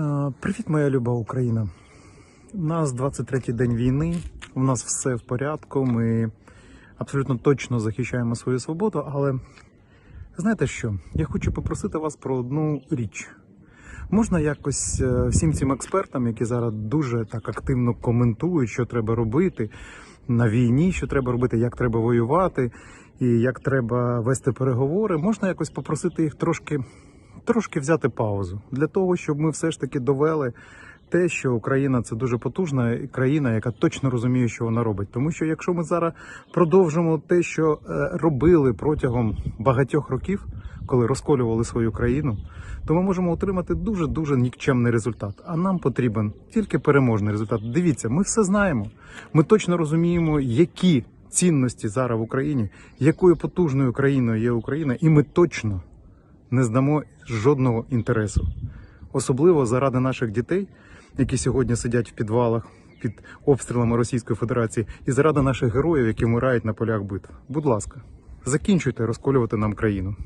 Е, Привіт, моя люба Україна. У нас 23-й день війни, у нас все в порядку. Ми абсолютно точно захищаємо свою свободу, але знаєте що? Я хочу попросити вас про одну річ. Можна якось е, всім цим експертам, які зараз дуже так активно коментують, що треба робити на війні, що треба робити, як треба воювати і як треба вести переговори, можна якось попросити їх трошки трошки взяти паузу для того, щоб ми все ж таки довели те, що Україна це дуже потужна країна, яка точно розуміє, що вона робить. Тому що якщо ми зараз продовжимо те, що е, робили протягом багатьох років, коли розколювали свою країну, то ми можемо отримати дуже дуже нікчемний результат. А нам потрібен тільки переможний результат. Дивіться, ми все знаємо. Ми точно розуміємо, які цінності зараз в Україні, якою потужною країною є Україна, і ми точно не здамо жодного інтересу, особливо заради наших дітей, які сьогодні сидять в підвалах під обстрілами Російської Федерації, і заради наших героїв, які вмирають на полях битв. Будь ласка, закінчуйте розколювати нам країну.